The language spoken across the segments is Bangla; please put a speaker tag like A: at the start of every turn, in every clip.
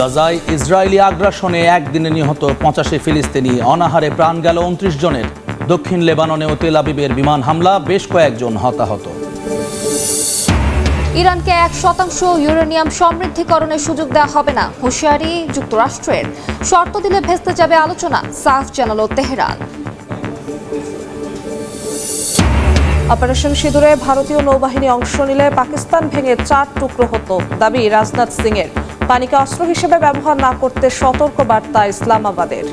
A: গাজায় ইসরায়েলি আগ্রাসনে একদিনে নিহত পঁচাশি ফিলিস্তিনি। অনাহারে প্রাণ গেল উনত্রিশ জনের। দক্ষিণ লেবাননে ও তেল আবিবের বিমান হামলা বেশ কয়েকজন হতাহত।
B: ইরানকে এক শতাংশ ইউরেনিয়াম সমৃদ্ধিকরণের সুযোগ দেওয়া হবে না হুঁশিয়ারি যুক্তরাষ্ট্রের। শর্ত দিলে ভেস্তে যাবে আলোচনা সাফ জানালো তেহরান।
C: অপারেশন সিঁদুরে ভারতীয় নৌবাহিনী অংশ নিলে পাকিস্তান ভেঙে চার টুকরো হতো। দাবি রাজনাথ সিং এর পানিকে অস্ত্র হিসেবে ব্যবহার না করতে সতর্ক বার্তা ইসলামাবাদের।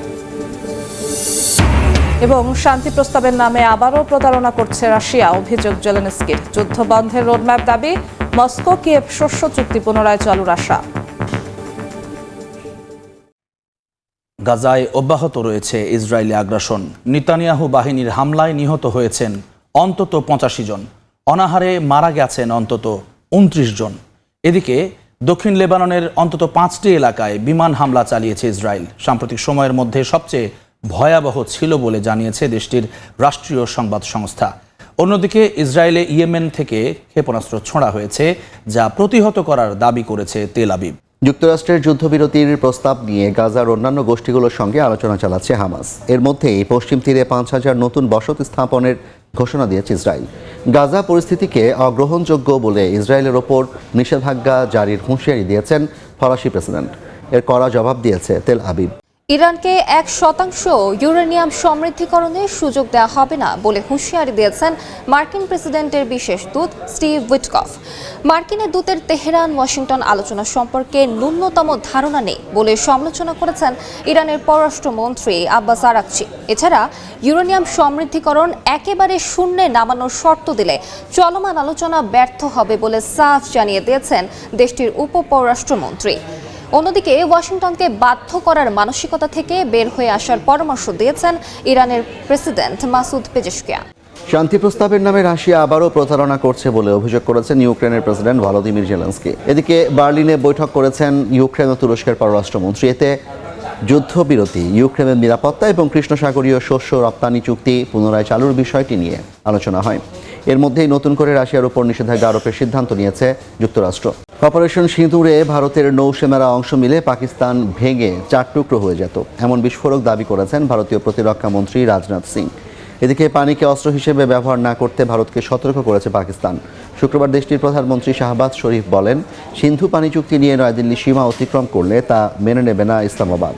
C: এবং শান্তি প্রস্তাবের নামে আবারও প্রতারণা করছে রাশিয়া, অভিযোগ জেলেনস্কির। যুদ্ধ বন্ধের রোডম্যাপ দাবি, মস্কো, কিয়েভ শস্য চুক্তি পুনরায় চালুর আশা।
A: গাজায় অব্যাহত রয়েছে ইসরায়েলি আগ্রাসন। নিতানিয়াহু বাহিনীর হামলায় নিহত হয়েছেন অন্তত পঁচাশি জন। অনাহারে মারা গেছেন অন্তত উনত্রিশ জন। এদিকে দক্ষিণ লেবাননের অন্তত পাঁচটি এলাকায় বিমান হামলা চালিয়েছে ইসরায়েল। সাম্প্রতিক সময়ের মধ্যে সবচেয়ে ভয়াবহ ছিল বলে জানিয়েছে দেশটির রাষ্ট্রীয় সংবাদ সংস্থা। অন্যদিকে ইসরায়েলে ইয়েমেন থেকে ক্ষেপণাস্ত্র ছোঁড়া হয়েছে, যা প্রতিহত করার দাবি করেছে তেল আবিব।
D: যুক্তরাষ্ট্রের যুদ্ধবিরতির প্রস্তাব নিয়ে গাজার অন্যান্য গোষ্ঠীগুলোর সঙ্গে আলোচনা চালাচ্ছে হামাস। এর মধ্যেই পশ্চিম তীরে পাঁচ হাজার নতুন বসতি স্থাপনের ঘোষণা দিয়েছে ইসরায়েল। গাজা পরিস্থিতিকে অগ্রহণযোগ্য বলে ইসরায়েলের ওপর নিষেধাজ্ঞা জারির হুঁশিয়ারি দিয়েছেন ফরাসি প্রেসিডেন্ট। এর কড়া জবাব দিয়েছে তেল আবিব।
B: ইরানকে এক শতাংশ ইউরেনিয়াম সমৃদ্ধিকরণের সুযোগ দেওয়া হবে না বলে হুঁশিয়ারি দিয়েছেন মার্কিন প্রেসিডেন্টের বিশেষ দূত স্টিভ উইটকফ। মার্কিনের দূতের তেহরান, ওয়াশিংটন আলোচনা সম্পর্কে ন্যূনতম ধারণা নেই বলে সমালোচনা করেছেন ইরানের পররাষ্ট্রমন্ত্রী আব্বাস আরাকচি। এছাড়া ইউরেনিয়াম সমৃদ্ধিকরণ একেবারে শূন্যে নামানোর শর্ত দিলে চলমান আলোচনা ব্যর্থ হবে বলে সাফ জানিয়ে দিয়েছেন দেশটির উপ পররাষ্ট্রমন্ত্রী অন্যদিকে ওয়াশিংটনকে বাধ্য করার মানসিকতা থেকে বের হয়ে আসার পরামর্শ দিয়েছেন ইরানের প্রেসিডেন্ট মাসুদ পেজেশকিয়া।
D: শান্তি প্রস্তাবের নামে রাশিয়া আবারও প্রতারণা করছে বলে অভিযোগ করেছেন ইউক্রেনের প্রেসিডেন্ট ভলোদিমির জেলেন্সকি। এদিকে বার্লিনে বৈঠক করেছেন ইউক্রেন ও তুরস্কের পররাষ্ট্রমন্ত্রী। এতে যুদ্ধবিরতি, ইউক্রেনের নিরাপত্তা এবং কৃষ্ণসাগরীয় শস্য রপ্তানি চুক্তি পুনরায় চালুর বিষয়টি নিয়ে আলোচনা হয়। এর মধ্যেই নতুন করে রাশিয়ার উপর নিষেধাজ্ঞা আরোপের সিদ্ধান্ত নিয়েছে যুক্তরাষ্ট্র। অপারেশন সিঁদুরে ভারতের নৌসেনারা অংশ মিলে পাকিস্তান ভেঙে চার টুকরো হয়ে যেত। এমন বিস্ফোরক দাবি করেছেন ভারতীয় প্রতিরক্ষা মন্ত্রী রাজনাথ সিং। এদিকে পানিকে অস্ত্র হিসেবে ব্যবহার না করতে ভারতকে সতর্ক করেছে পাকিস্তান। শুক্রবার দেশটির প্রধানমন্ত্রী শাহবাজ শরীফ বলেন, সিন্ধু পানি চুক্তি নিয়ে নয়াদিল্লি সীমা অতিক্রম করলে তা মেনে নেবে না ইসলামাবাদ।